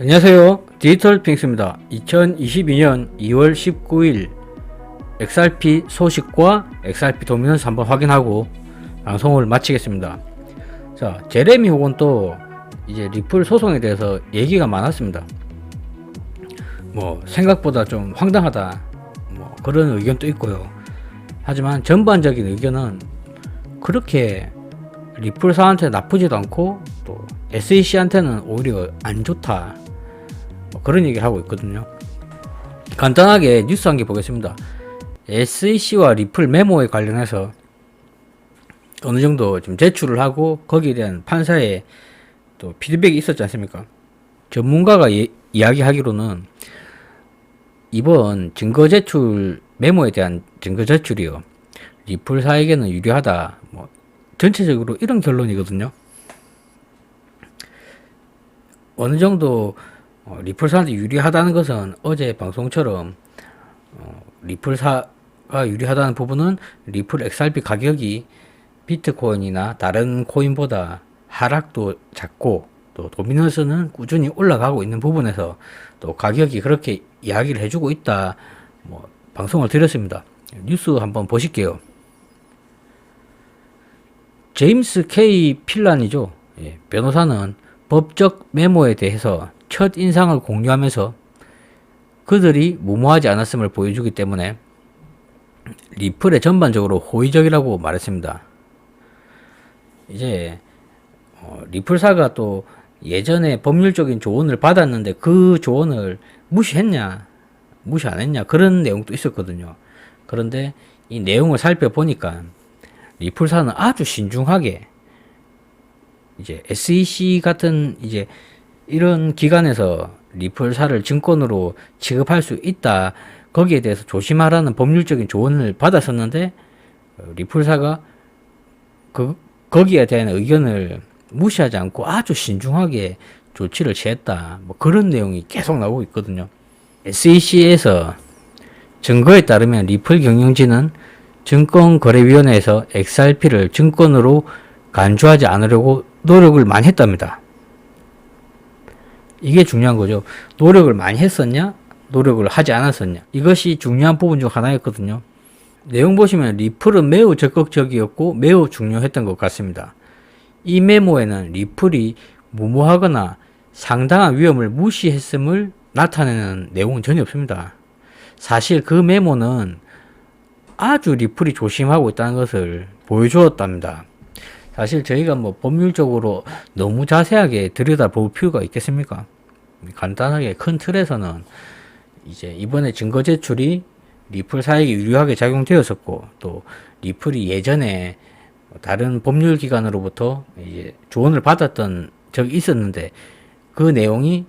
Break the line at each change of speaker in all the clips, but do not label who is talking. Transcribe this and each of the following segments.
안녕하세요. 디지털 핑스입니다. 2022년 2월 19일 XRP 소식과 XRP 도미넌스 한번 확인하고 방송을 마치겠습니다. 자, 제레미 혹은 또 이제 리플 소송에 대해서 얘기가 많았습니다. 뭐 생각보다 좀 황당하다. 뭐 그런 의견도 있고요. 하지만 전반적인 의견은 그렇게 리플사한테 나쁘지도 않고 또 SEC한테는 오히려 안 좋다. 뭐 그런 얘기를 하고 있거든요. 간단하게 뉴스 한 개 보겠습니다. SEC와 리플 메모에 관련해서 어느 정도 좀 제출을 하고 거기에 대한 판사의 또 피드백이 있었지 않습니까? 전문가가 예, 이야기하기로는 이번 증거 제출 메모에 대한 증거 제출이요 리플사에게는 유리하다. 뭐 전체적으로 이런 결론이거든요. 어느 정도 어, 리플사한테 유리하다는 것은 어제 방송처럼 어, 리플사가 유리하다는 부분은 리플 XRP 가격이 비트코인이나 다른 코인보다 하락도 작고 또 도미넌스는 꾸준히 올라가고 있는 부분에서 또 가격이 그렇게 이야기를 해주고 있다. 뭐 방송을 드렸습니다. 뉴스 한번 보실게요. 제임스 K 필란이죠. 예, 변호사는 법적 메모에 대해서 첫 인상을 공유하면서 그들이 무모하지 않았음을 보여주기 때문에 리플에 전반적으로 호의적이라고 말했습니다. 이제 어, 리플사가 또 예전에 법률적인 조언을 받았는데 그 조언을 무시했냐, 무시 안 했냐 그런 내용도 있었거든요. 그런데 이 내용을 살펴보니까 리플사는 아주 신중하게 이제 SEC 같은 이제 이런 기관에서 리플사를 증권으로 취급할 수 있다. 거기에 대해서 조심하라는 법률적인 조언을 받았었는데 어, 리플사가 그 거기에 대한 의견을 무시하지 않고 아주 신중하게 조치를 취했다. 뭐 그런 내용이 계속 나오고 있거든요. SEC에서 증거에 따르면 리플 경영진은 증권거래위원회에서 XRP를 증권으로 간주하지 않으려고 노력을 많이 했답니다. 이게 중요한 거죠. 노력을 많이 했었냐? 노력을 하지 않았었냐? 이것이 중요한 부분 중 하나였거든요. 내용 보시면 리플은 매우 적극적이었고 매우 중요했던 것 같습니다. 이 메모에는 리플이 무모하거나 상당한 위험을 무시했음을 나타내는 내용은 전혀 없습니다. 사실 그 메모는 아주 리플이 조심하고 있다는 것을 보여주었답니다. 사실 저희가 뭐 법률적으로 너무 자세하게 들여다볼 필요가 있겠습니까? 간단하게 큰 틀에서는 이제 이번에 증거 제출이 리플 사에게 유리하게 작용되었었고 또 리플이 예전에 다른 법률 기관으로부터 이제 조언을 받았던 적이 있었는데 그 내용이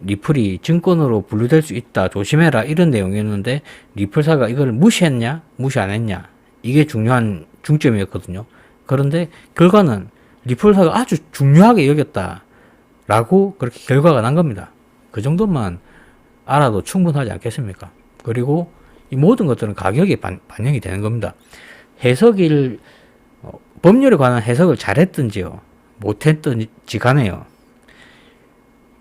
리플이 증권으로 분류될 수 있다 조심해라 이런 내용이었는데 리플사가 이걸 무시했냐 무시 안 했냐 이게 중요한 중점이었거든요 그런데 결과는 리플사가 아주 중요하게 여겼다라고 그렇게 결과가 난 겁니다. 그 정도만 알아도 충분하지 않겠습니까? 그리고 이 모든 것들은 가격에 반, 반영이 되는 겁니다. 해석일 어, 법률에 관한 해석을 잘했든지요 못했든지 간에요.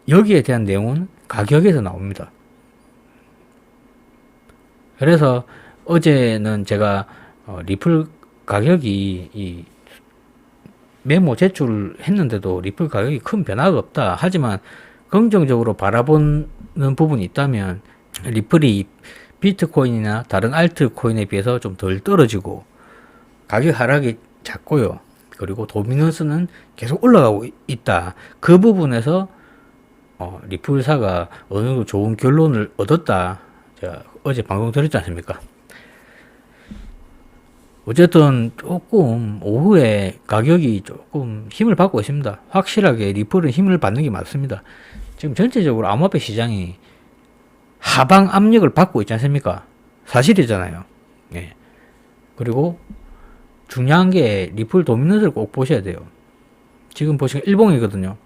여기에 대한 내용은 가격에서 나옵니다. 그래서 어제는 제가 어, 리플 가격이 이 메모 제출했는데도 리플 가격이 큰 변화가 없다. 하지만 긍정적으로 바라보는 부분이 있다면 리플이 비트코인이나 다른 알트코인에 비해서 좀 덜 떨어지고 가격 하락이 작고요. 그리고 도미넌스는 계속 올라가고 있다. 그 부분에서 어, 리플사가 어느 정도 좋은 결론을 얻었다. 제가 어제 방송 드렸지 않습니까? 어쨌든 조금 오후에 가격이 조금 힘을 받고 있습니다. 확실하게 리플은 힘을 받는 게 맞습니다. 지금 전체적으로 암호화폐 시장이 하방 압력을 받고 있지 않습니까? 사실이잖아요. 예. 그리고 중요한 게 리플 도미넌스를 꼭 보셔야 돼요. 지금 보시면 일봉이거든요.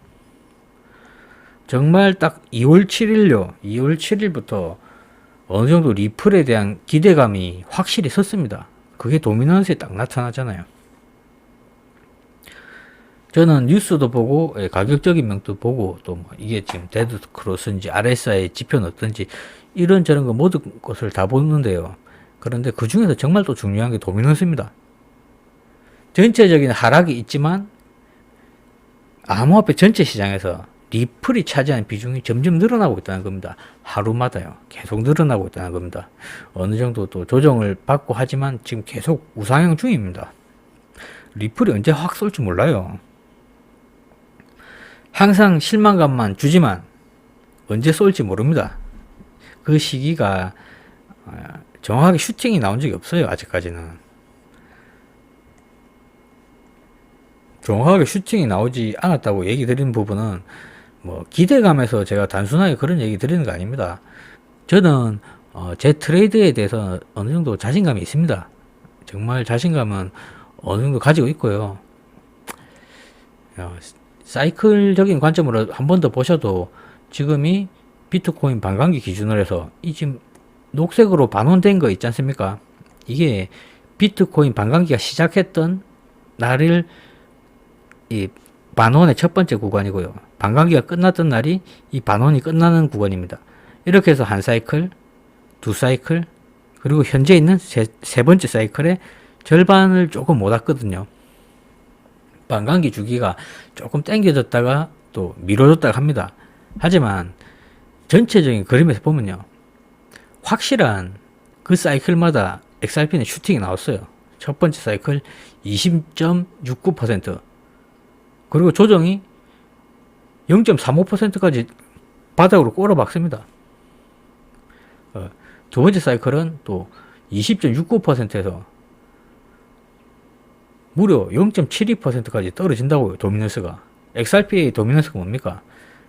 정말 딱 2월 7일요. 2월 7일부터 어느 정도 리플에 대한 기대감이 확실히 섰습니다. 그게 도미넌스에 딱 나타나잖아요. 저는 뉴스도 보고 예, 가격적인 명도 보고 또 뭐 이게 지금 데드 크로스인지 RSI 지표는 어떤지 이런 저런 거 모든 것을 다 보는데요. 그런데 그 중에서 정말 또 중요한 게 도미넌스입니다. 전체적인 하락이 있지만 암호화폐 전체 시장에서 리플이 차지하는 비중이 점점 늘어나고 있다는 겁니다. 하루마다요. 계속 늘어나고 있다는 겁니다. 어느 정도 또 조정을 받고 하지만 지금 계속 우상향 중입니다. 리플이 언제 확 쏠지 몰라요. 항상 실망감만 주지만 언제 쏠지 모릅니다. 그 시기가 어, 정확하게 슈팅이 나온 적이 없어요. 아직까지는. 정확하게 슈팅이 나오지 않았다고 얘기 드리는 부분은 뭐 기대감에서 제가 단순하게 그런 얘기 드리는 거 아닙니다. 저는 어, 제 트레이드에 대해서 어느 정도 자신감이 있습니다. 정말 자신감은 어느 정도 가지고 있고요. 어, 사이클적인 관점으로 한 번 더 보셔도 지금이 비트코인 반감기 기준으로 해서 이 지금 녹색으로 반원된 거 있지 않습니까? 이게 비트코인 반감기가 시작했던 날을 이 반원의 첫 번째 구간이고요. 반감기가 끝났던 날이 이 반원이 끝나는 구간입니다. 이렇게 해서 한 사이클, 두 사이클, 그리고 현재 있는 세, 세 번째 사이클의 절반을 조금 못 왔거든요. 반감기 주기가 조금 당겨졌다가 또 미뤄졌다가 합니다. 하지만 전체적인 그림에서 보면요. 확실한 그 사이클마다 XRP는 슈팅이 나왔어요. 첫 번째 사이클 20.69%, 그리고 조정이 0.35%까지 바닥으로 꼬라박습니다. 어, 두 번째 사이클은 또 20.69%에서 무려 0.72%까지 떨어진다고요. 도미넌스가. XRP의 도미넌스가 뭡니까?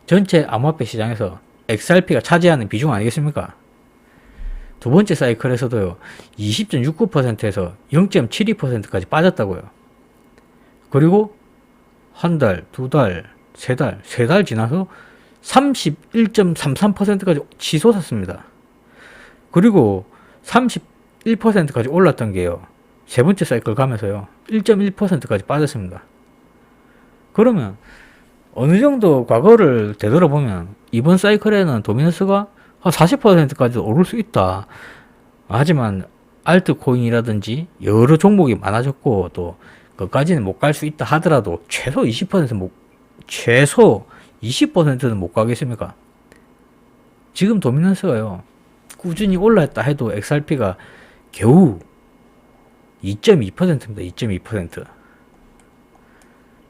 전체 암호화폐 시장에서 XRP가 차지하는 비중 아니겠습니까? 두 번째 사이클에서도요. 20.69%에서 0.72%까지 빠졌다고요. 그리고 한 달, 두 달, 세 달, 세 달 지나서 31.33%까지 치솟았습니다. 그리고 31%까지 올랐던 게요. 세 번째 사이클 가면서요. 1.1%까지 빠졌습니다. 그러면 어느 정도 과거를 되돌아보면 이번 사이클에는 도미너스가 한 40%까지 오를 수 있다. 하지만 알트코인이라든지 여러 종목이 많아졌고 또 그까지는 못 갈 수 있다 하더라도 최소 20% 못, 최소 20%는 못 가겠습니까? 지금 도미넌스가요, 꾸준히 올라했다 해도 XRP가 겨우 2.2%입니다. 2.2%.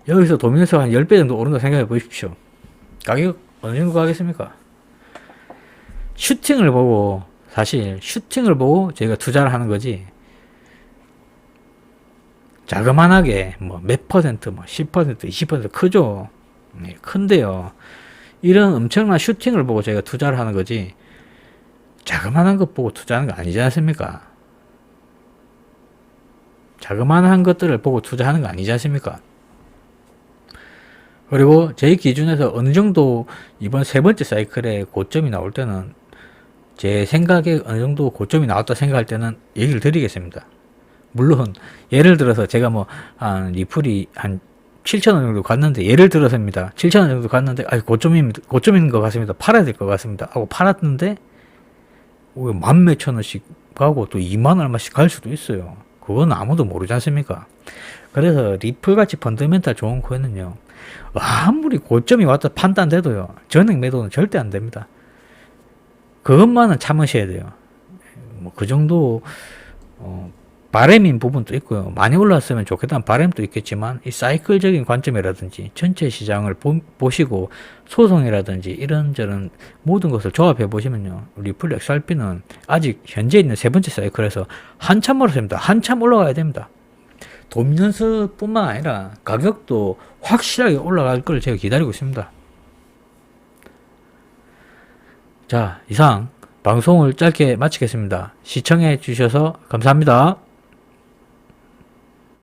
여기서 도미넌스가 한 10배 정도 오른다 생각해 보십시오. 가격 어느 정도 가겠습니까? 슈팅을 보고, 사실 슈팅을 보고 저희가 투자를 하는 거지, 자그만하게 뭐 몇 퍼센트, 뭐 10%, 20% 크죠. 네, 큰데요. 이런 엄청난 슈팅을 보고 저희가 투자를 하는 거지, 자그만한 것 보고 투자하는 거 아니지 않습니까? 자그만한 것들을 보고 투자하는 거 아니지 않습니까? 그리고 제 기준에서 어느 정도 이번 세 번째 사이클에 고점이 나올 때는 제 생각에 어느 정도 고점이 나왔다 생각할 때는 얘기를 드리겠습니다. 물론 예를 들어서 제가 뭐 한 리플이 한 7천 원 정도 갔는데 예를 들어서입니다. 7천 원 정도 갔는데 아 고점입니다. 고점인 것 같습니다. 팔아야 될 것 같습니다. 하고 팔았는데 만 몇천 원씩 가고 또 2만 얼마씩 갈 수도 있어요. 그건 아무도 모르지 않습니까? 그래서 리플 같이 펀더멘탈 좋은 코인은요. 아무리 고점이 왔다 판단돼도요. 전액 매도는 절대 안 됩니다. 그것만은 참으셔야 돼요. 뭐 그 정도 어, 바램인 부분도 있고요. 많이 올랐으면 좋겠다는 바램도 있겠지만 이 사이클적인 관점이라든지 전체 시장을 보, 시고 소송이라든지 이런저런 모든 것을 조합해 보시면요. 리플 XRP는 아직 현재 있는 세 번째 사이클에서 한참 멀었습니다. 한참 올라가야 됩니다. 도미넌스뿐만 아니라 가격도 확실하게 올라갈 걸 제가 기다리고 있습니다. 자, 이상 방송을 짧게 마치겠습니다. 시청해 주셔서 감사합니다.